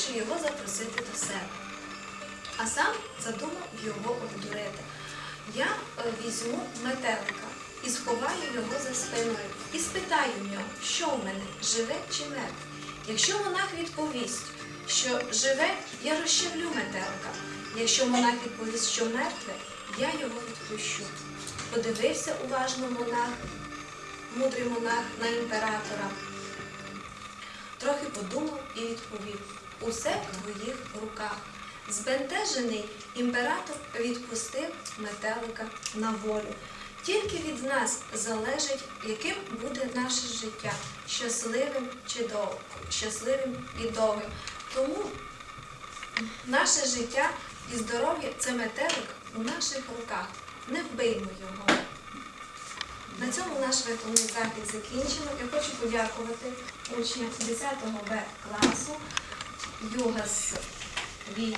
вирішив його запросити до себе. А сам задумав його обдурити. Я е, візьму метелика і сховаю його за спиною і спитаю в нього, що в мене живе чи мертве. Якщо монах відповість, що живе, я розчавлю метелика. Якщо монах відповість, що мертве, я його відпущу. Подивився уважно монах, мудрий монах на імператора. Подумав і відповів: усе в твоїх руках. Збентежений імператор відпустив метелика на волю. Тільки від нас залежить, яким буде наше життя, щасливим чи довгим, щасливим і довгим. Тому наше життя і здоров'я це метелик у наших руках. Не вбиймо його. На цьому наш виховний захід закінчено. Я хочу подякувати учням 10 Б класу Югас Вій.